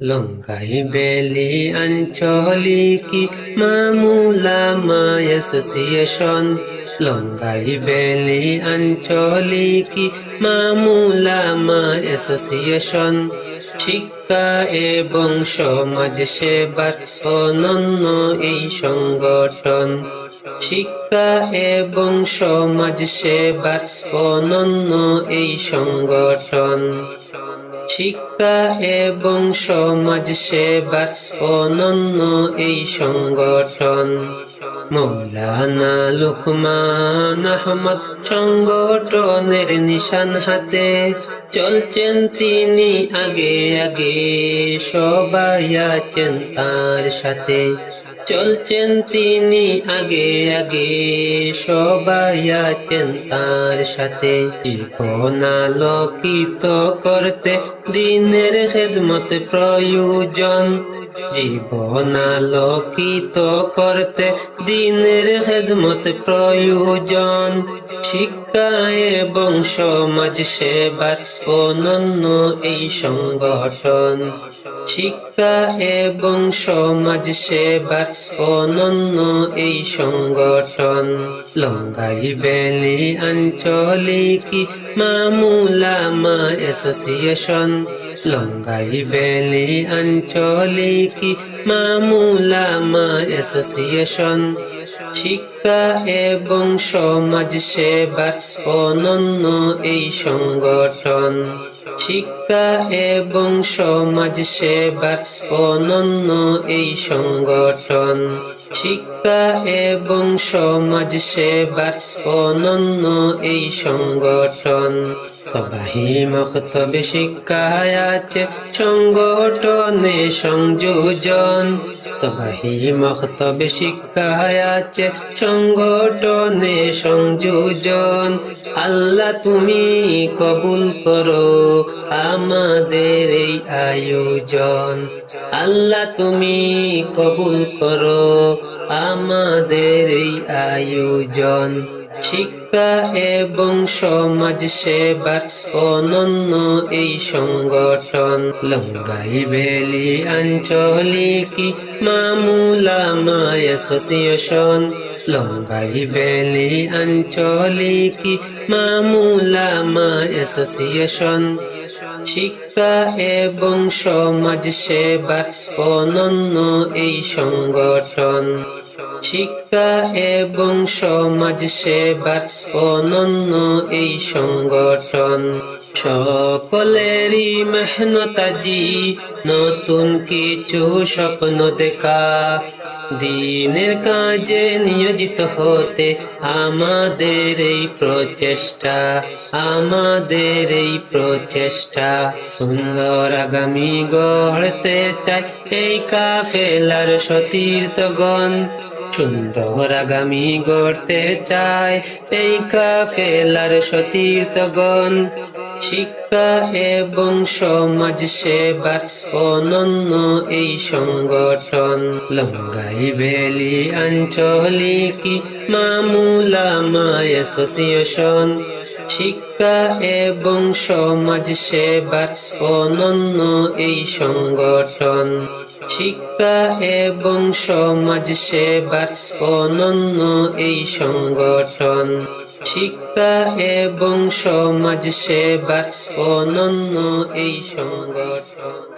লঙ্কাই বেলি আঞ্চলিকি মামুলামা অ্যাসোসিয়েশন লঙ্কাই বেলি আঞ্চলিকি মামুলামা অ্যাসোসিয়েশন শিক্ষা এবং সমাজ সেবার অনন্য এই সংগঠন। শিক্ষা এবং সমাজ সেবার অনন্য এই সংগঠন। শিক্ষা এবং সমাজ সেবার অনন্য এই সংগঠন। মৌলানা লুকমান আহমদ সংগঠনের নিশান হাতে চলছেন তিনি আগে আগে সবাই আছেন তার সাথে। চলছেন তিনি আগে আগে। সবাই আছেন তার সাথে। জীবনালোকিত করতে দিনের খেদমত প্রয়োজন। জীবন আলোকিত করতে দিনের খেদমত প্রয়োজন। শিক্ষা এবং সমাজ সেবার অনন্য এই সংগঠন। শিক্ষা এবং সমাজ সেবার অনন্য এই সংগঠন। লঙ্গাই বেলি আঞ্চলিকি মামুলামা অ্যাসোসিয়েশন। লঙ্গাই বেলি আঞ্চলিকি মামুলামা অ্যাসোসিয়েশন। শিক্ষা এবং সমাজ সেবার অনন্য এই সংগঠন। শিক্ষা এবং সমাজ সেবার অনন্য এই সংগঠন। শিক্ষা এবং সমাজ সেবার অনন্য এই সংগঠন। সবাই মক্তবে শিক্ষায় আছে সংগঠনে সংযোজন। সবাই মক্তবে শিক্ষায় আছে সংগঠনে সংযোজন। আল্লাহ তুমি কবুল করো আমাদের এই আয়োজন। আল্লাহ তুমি কবুল করো আমাদের এই আয়োজন। শিক্ষা এবং সমাজ সেবার অনন্য এই সংগঠন। লঙ্গাই বেলি আঞ্চলিকি মামুলামা অ্যাসোসিয়েশন। লঙ্গাই বেলি আঞ্চলিকি মামুলামা অ্যাসোসিয়েশন। শিক্ষা এবং সমাজ সেবার অনন্য এই সংগঠন। শিক্ষা এবং সমাজ সেবার অনন্য এই সংগঠন। সকলেরই মেহনতাজি নতুন কিছু স্বপ্ন দেখা। দিনের কাজে নিয়োজিত হতে আমাদের এই প্রচেষ্টা, আমাদের এই প্রচেষ্টা। সুন্দর আগামী গড়তে চাই এই কাফেলার সতীর্থগণ। সুন্দর আগামী গড়তে চায় সেই কাফেলার সতীর্থগণ। শিক্ষা এবং সমাজ সেবার অনন্য এই সংগঠন। লঙ্গাই বেলি মামুলা মা অ্যাসোসিয়েশন শিক্ষা এবং সমাজ সেবার অনন্য এই সংগঠন। শিক্ষা এবং সমাজ সেবার অনন্য এই সংগঠন। শিক্ষা এবং সমাজ সেবার অনন্য এই সংগঠন।